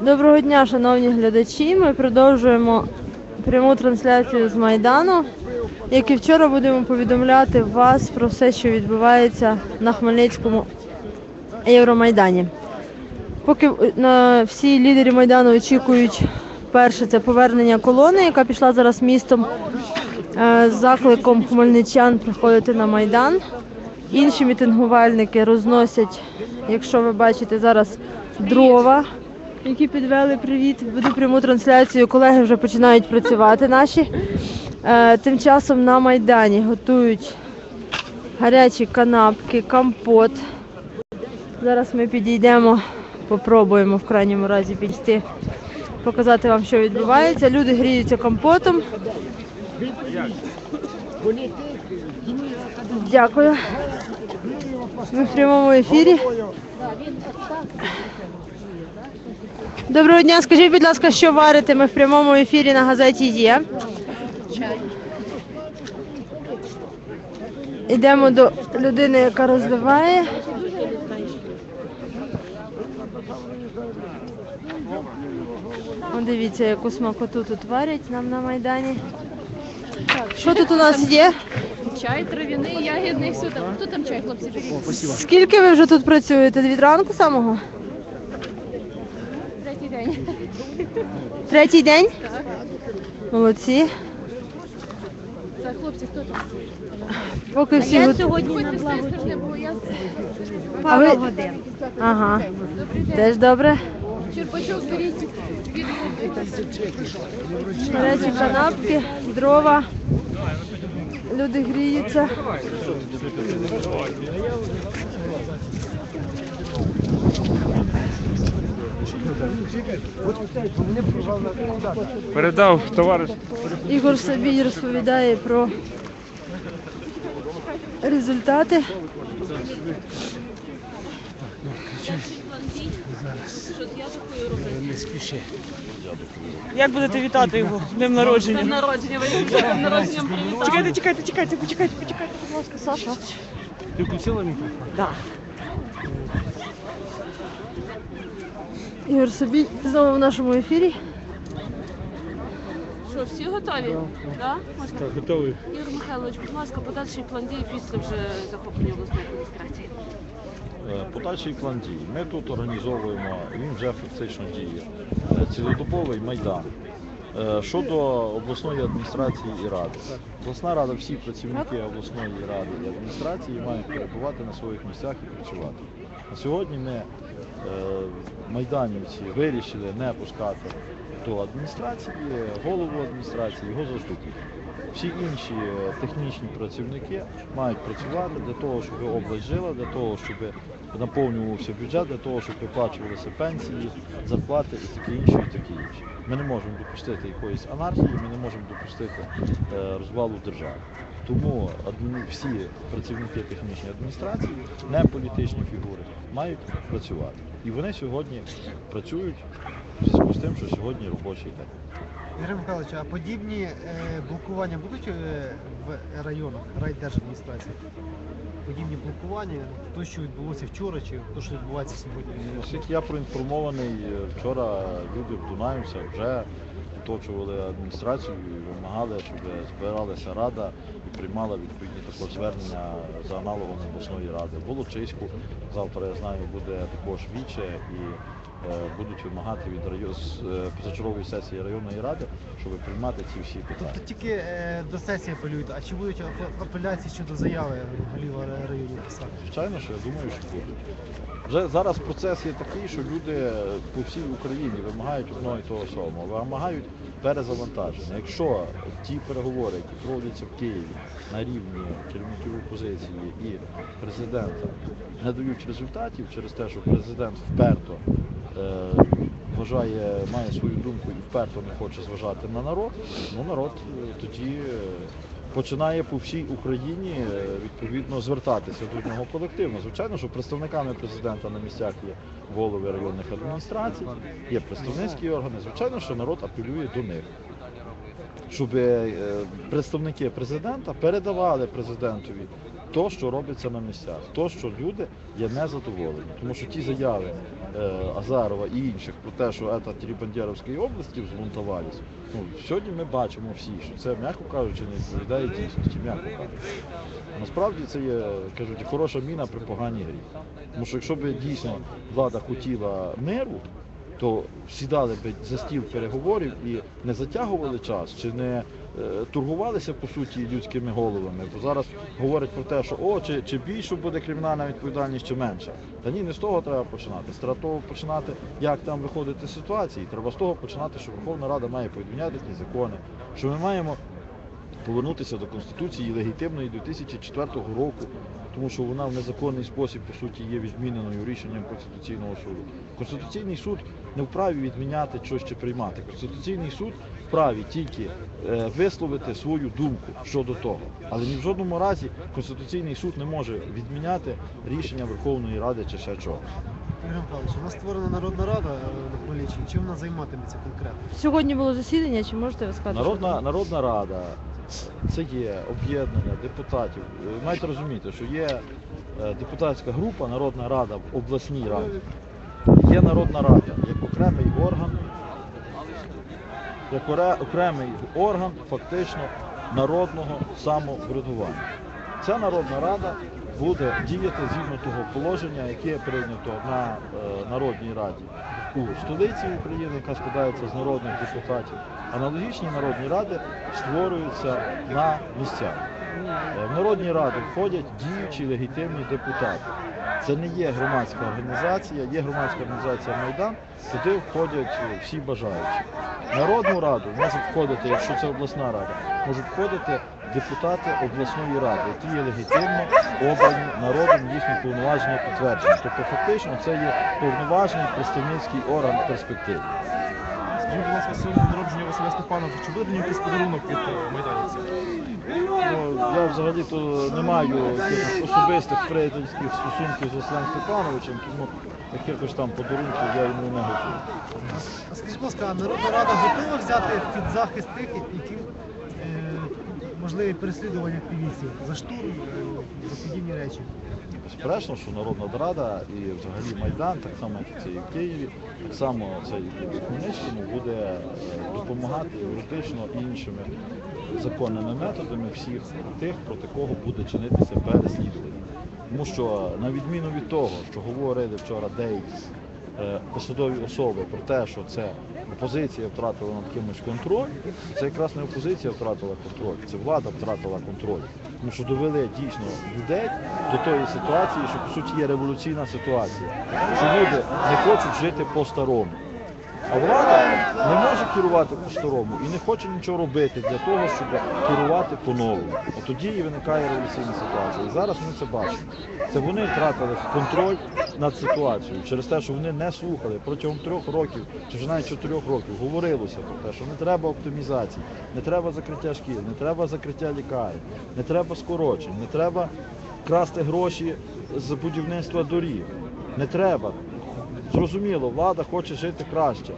Доброго дня, шановні глядачі. Ми продовжуємо пряму трансляцію з Майдану. Як і вчора будемо повідомляти вас про все, що відбувається на Хмельницькому Євромайдані. Поки е, на всі лідери Майдану очікують перше це повернення колони, яка пішла зараз містом е, з закликом хмельничан приходити на Майдан. Інші мітингувальники розносять, якщо ви бачите зараз дрова, які підвели привіт. Веду пряму трансляцію. Колеги вже починають працювати наші. Е, тим часом на Майдані готують гарячі канапки, компот. Зараз ми підійдемо, попробуємо в крайньому разі підійти, показати вам, що відбувається. Люди гріються компотом. Дякую. Ми в прямому ефірі. Доброго дня, скажіть, будь ласка, що варите? Ми в прямому ефірі на газеті є. Йдемо до людини, яка розливає. Дивіться, яку смакоту тут варять нам на Майдані. Що тут у нас є? Чай трав'яний, ягідний, все там. Хто там чай, хлопці, беріть? Скільки ви вже тут працюєте? Від ранку самого? Третій день. Третій день? Так. Молодці. Так, хлопці, хто там? Поки всі гот- сьогодні на благоді. я А ви... Ага. Теж добре. Черпачок беріть. Від Гарячі канапки, дрова. Люди гріються. Передав товариш. Ігор Сабій розповідає про результати. Як будете вітати його з днем народження? народження, ви днем народження привітали. Чекайте, чекайте, чекайте, почекайте, почекайте, будь ласка, Саша. Ти включила мікрофон? Да. Ігор Сабій знову в нашому ефірі. Що, всі готові? Так? Можна? Так, готовий. Ігор Михайлович, будь ласка, подальший план дій після вже захоплення обласної адміністрації. Е, Подальший план дій. Ми тут організовуємо, він вже фактично діє. е, Цілодобовий майдан. Е, Щодо обласної адміністрації і ради, обласна рада, всі працівники обласної ради і адміністрації мають перебувати на своїх місцях і працювати. На сьогодні ми майданівці вирішили не пускати до адміністрації голову адміністрації, його заступників. Всі інші технічні працівники мають працювати для того, щоб область жила, для того, щоб наповнювався бюджет, для того, щоб виплачувалися пенсії, зарплати і таке інше, і таке інше. Ми не можемо допустити якоїсь анархії, ми не можемо допустити е, розвалу держави. Тому всі працівники технічної адміністрації, не політичні фігури, мають працювати. І вони сьогодні працюють в зв'язку з тим, що сьогодні робочий день. Ігор Михайлович, а подібні е, блокування будуть е, в районах райдержадміністрації? Подібні блокування, то, що відбулося вчора, чи то, що відбувається сьогодні? Я проінформований, е, вчора люди в вже оточували адміністрацію і вимагали, щоб збиралася рада і приймала відповідні також звернення за аналогом обласної ради. Було чиську, завтра я знаю, буде також віче і будуть вимагати від район е, позачергової сесії районної ради, щоб приймати ці всі питання. Тобто тільки е, до сесії апелюють, а чи будуть апеляції щодо заяви голіва району писати? Звичайно, що я думаю, що будуть. Вже зараз процес є такий, що люди по всій Україні вимагають одного і того самого, вимагають перезавантаження. Якщо ті переговори, які проводяться в Києві на рівні керівників опозиції і президента, не дають результатів через те, що президент вперто е, вважає, має свою думку і вперто не хоче зважати на народ, ну народ е, тоді е, починає по всій Україні е, відповідно звертатися до нього колективно. Звичайно, що представниками президента на місцях є голови районних адміністрацій, є представницькі органи. Звичайно, що народ апелює до них. Щоб представники президента передавали президентові то, що робиться на місцях, то, що люди є незадоволені. Тому що ті заяви е, Азарова і інших про те, що це три області взбунтувались, ну, сьогодні ми бачимо всі, що це, м'яко кажучи, не відповідає дійсності, м'яко кажучи. Насправді це є, кажуть, хороша міна при поганій грі. Тому що якщо б дійсно влада хотіла миру, то сідали б за стіл переговорів і не затягували час, чи не торгувалися по суті людськими головами. Бо зараз говорять про те, що о, чи, чи більше буде кримінальна відповідальність, чи менша. Та ні, не з того треба починати. Треба того починати, як там виходити з ситуації. Треба з того починати, що Верховна Рада має повідомляти ті закони, що ми маємо повернутися до Конституції легітимної 2004 року, тому що вона в незаконний спосіб, по суті, є відміненою рішенням Конституційного суду. Конституційний суд не вправі відміняти щось чи приймати. Конституційний суд вправі тільки е, висловити свою думку щодо того. Але ні в жодному разі Конституційний суд не може відміняти рішення Верховної Ради чи ще чого. Ігор Михайлович, у нас створена Народна Рада е, на Хмельниччині. Чим вона займатиметься конкретно? Сьогодні було засідання, чи можете ви сказати? Народна, там? Народна Рада це є об'єднання депутатів. Ви маєте розуміти, що є е, депутатська група, Народна Рада в обласній раді. Є Народна Рада як окремий орган, як окремий орган фактично народного самоврядування. Ця Народна Рада буде діяти згідно того положення, яке прийнято на е, Народній Раді у столиці України, яка складається з народних депутатів. Аналогічні народні ради створюються на місцях. Е, В народні ради входять діючі легітимні депутати. Це не є громадська організація, є громадська організація Майдан, туди входять е, всі бажаючі. Народну раду можуть входити, якщо це обласна рада, можуть входити депутати обласної ради, які є легітимно обрані народом, їхні повноваження підтверджені. Тобто фактично це є повноважний представницький орган в перспективі. Скажіть, будь ласка, сьогодні народження Василя Степановича. Чи буде якийсь подарунок від е, майданівців? Ну, я взагалі то не маю особистих приятельських стосунків з Василем Степановичем, тому якихось там подарунків я йому не готую. А скажіть, будь ласка, Народна Рада готова взяти під захист тих, які е, можливі переслідування активістів за штурм, е, за подібні речі? Безперечно, що Народна Рада і взагалі Майдан, так само як це і в Києві, так само це і в Хмельницькому буде е, допомагати юридично іншими законними методами всіх тих, проти кого буде чинитися переслідування. Тому що на відміну від того, що говорили вчора деякі посадові особи про те, що це опозиція втратила над кимось контроль, це якраз не опозиція втратила контроль, це влада втратила контроль. Тому що довели дійсно людей до тої ситуації, що по суті є революційна ситуація. Що люди не хочуть жити по-старому. А влада не може керувати по-старому і не хоче нічого робити для того, щоб керувати по-новому. От тоді і виникає революційна ситуація. І зараз ми це бачимо. Це вони втратили контроль над ситуацією через те, що вони не слухали протягом трьох років, чи вже навіть чотирьох років говорилося про те, що не треба оптимізації, не треба закриття шкіл, не треба закриття лікарень, не треба скорочень, не треба красти гроші з будівництва доріг. Не треба. Зрозуміло, влада хоче жити краще.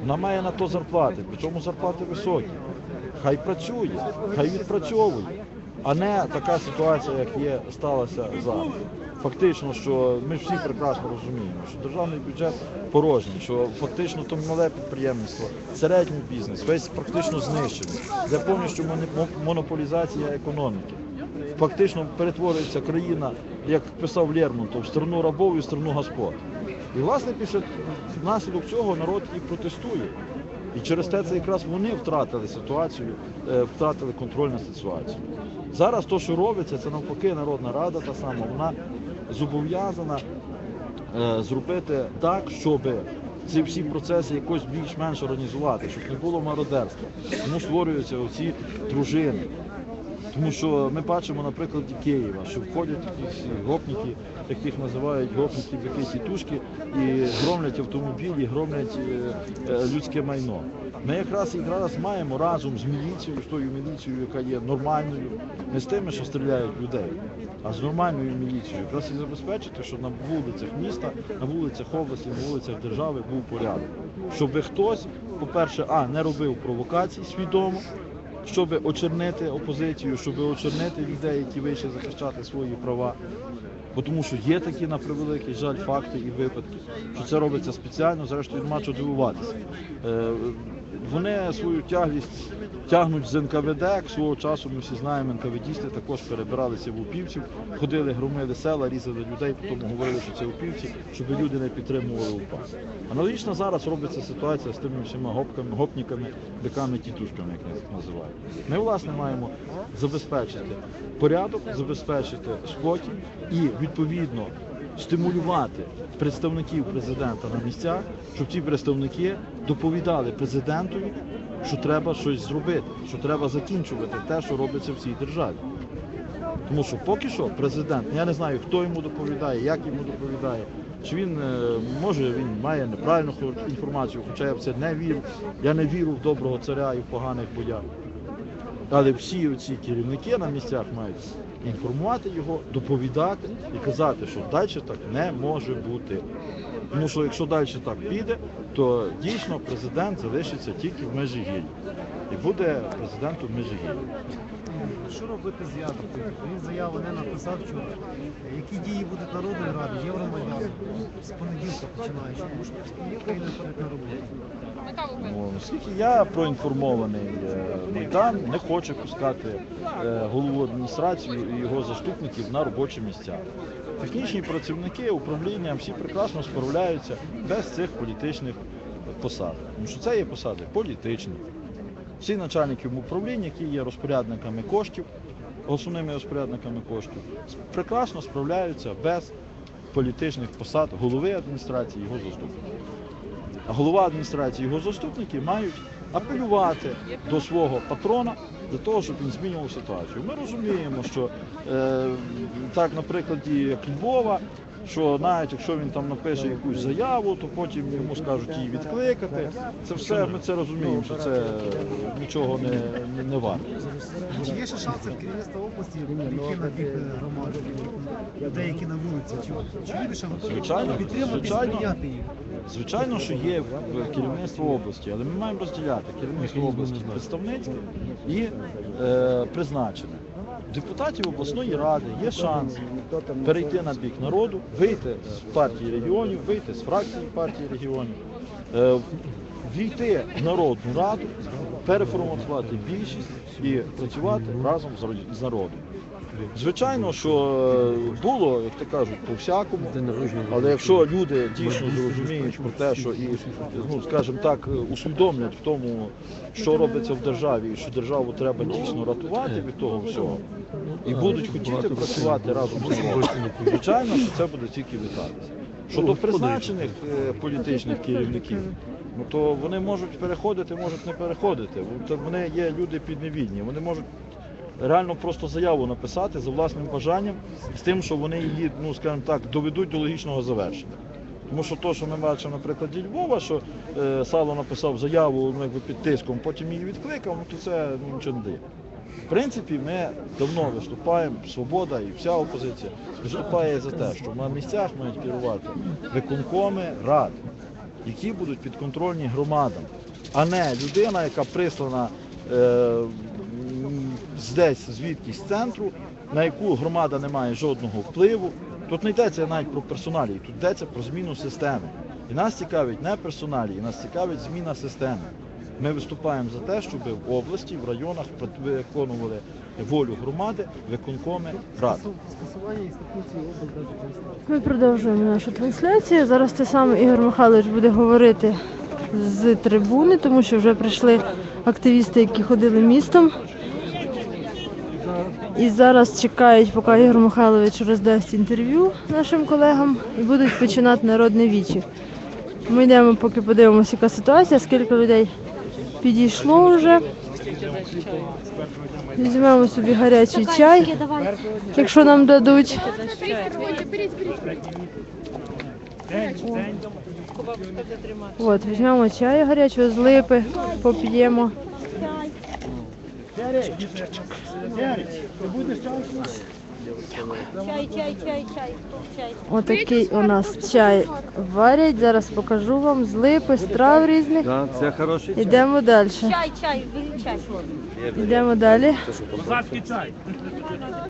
Вона має на то зарплати, причому зарплати високі. Хай працює, хай відпрацьовує, а не така ситуація, як є сталася зараз. Фактично, що ми всі прекрасно розуміємо, що державний бюджет порожній, що фактично то мале підприємництво, середній бізнес, весь практично знищений, де повністю монополізація економіки. Фактично перетворюється країна, як писав Лермонтов, в страну рабов і в страну господ. І власне після внаслідок цього народ і протестує. І через те це якраз вони втратили ситуацію, е, втратили контроль над ситуацією. Зараз то, що робиться, це навпаки Народна Рада та сама, вона зобов'язана е, зробити так, щоб ці всі процеси якось більш-менш організувати, щоб не було мародерства. Тому створюються оці дружини. Тому що ми бачимо на прикладі Києва, що входять якісь гопніки, яких називають гопники в якісь тітушки, і громлять автомобілі, громлять е, е, людське майно. Ми якраз якраз маємо разом з міліцією, з тою міліцією, яка є нормальною, не з тими, що стріляють людей, а з нормальною міліцією, якраз і забезпечити, що на вулицях міста, на вулицях області, на вулицях держави був порядок. Щоб хтось, по-перше, а не робив провокацій свідомо щоб очернити опозицію, щоб очернити людей, які вийшли захищати свої права. Бо тому що є такі на превеликий жаль факти і випадки, що це робиться спеціально, зрештою нема чого дивуватися. Вони свою тяглість тягнуть з НКВД. Свого часу ми всі знаємо, НКВДісти також перебиралися в упівців, ходили, громили села, різали людей, потім говорили, що це упівці, щоб люди не підтримували УПА. Аналогічно зараз робиться ситуація з тими всіма гопками, гопниками, биками, тітушками, як їх називають. Ми, власне, маємо забезпечити порядок, забезпечити спокій і відповідно стимулювати представників президента на місцях, щоб ці представники доповідали президентові, що треба щось зробити, що треба закінчувати те, що робиться в цій державі. Тому що поки що президент, я не знаю, хто йому доповідає, як йому доповідає. Чи він е, може він має неправильну інформацію, хоча я в це не вірю. Я не вірю в доброго царя і в поганих бояр. Але всі ці керівники на місцях мають інформувати його, доповідати і казати, що далі так не може бути. Тому що якщо далі так піде, то дійсно президент залишиться тільки в межі Межигір'ї. І буде президентом межі Межигір'ї. Що робити з Яковлем? Він заяву не написав вчора. Які дії будуть Народної ради, Євромайдану з понеділка починаючи, тому що не ходить на роботу. Ну, я проінформований, е, Майдан не хоче пускати е, голову адміністрації і його заступників на робочі місця. Технічні працівники управління всі прекрасно справляються без цих політичних посад. Тому що це є посади політичні. Всі начальники управління, які є розпорядниками коштів, основними розпорядниками коштів, прекрасно справляються без політичних посад голови адміністрації його заступників. А голова адміністрації його заступники мають апелювати до свого патрона для того, щоб він змінював ситуацію. Ми розуміємо, що е, так, на прикладі як Львова, що навіть якщо він там напише якусь заяву, то потім йому скажуть її відкликати. Це все ми це розуміємо, що це нічого не, не, не варто. Чи є ще шанси в керівництва області е, громади, людей, які на вулиці? Чи, люди ще Звичайно, підтримати звичайно. їх? Звичайно, що є в керівництво області, але ми маємо розділяти керівництво області представницьке і е, призначене. Депутатів обласної ради є шанс перейти на бік народу, вийти з партії регіонів, вийти з фракції партії регіонів, е, війти в народну раду, переформатувати більшість і працювати разом з народом. Звичайно, що е, було, як то кажуть, по всякому, але якщо люди дійсно зрозуміють про те, що і, ну скажімо так, усвідомлять в тому, що робиться в державі, і що державу треба дійсно рятувати від того всього, і будуть хотіти працювати разом з народом, звичайно, що це буде тільки вітатися. Щодо призначених е, політичних керівників, ну то вони можуть переходити, можуть не переходити. Вони є люди підневільні, вони можуть реально просто заяву написати за власним бажанням, з тим, що вони її, ну скажімо так, доведуть до логічного завершення. Тому що то, що ми бачимо на прикладі Львова, що е, Сало написав заяву ну, якби під тиском, потім її відкликав, ну то це ну, нічого не дає. В принципі, ми давно виступаємо, свобода і вся опозиція виступає за те, що на місцях мають керувати виконкоми рад, які будуть підконтрольні громадам, а не людина, яка прислана е, м, з десь звідкись з центру, на яку громада не має жодного впливу. Тут не йдеться навіть про персоналії, тут йдеться про зміну системи. І нас цікавить не персоналії, нас цікавить зміна системи. Ми виступаємо за те, щоб в області, в районах виконували волю громади, виконкоми рад. Скасування інституції облдержадміністрації. Ми продовжуємо нашу трансляцію. Зараз те саме Ігор Михайлович буде говорити з трибуни, тому що вже прийшли активісти, які ходили містом. І зараз чекають, поки Ігор Михайлович роздасть інтерв'ю нашим колегам і будуть починати народне вічі. Ми йдемо, поки подивимося, яка ситуація, скільки людей підійшло вже. Візьмемо собі гарячий чай, якщо нам дадуть. От, візьмемо чаю гарячого з липи, поп'ємо. Чай, чай, чай, чай, чай. Отакий у нас чай варять. Зараз покажу вам з липи, з трав різних. Да, це хороший Ідемо далі. Чай, чай, чай. Йдемо далі.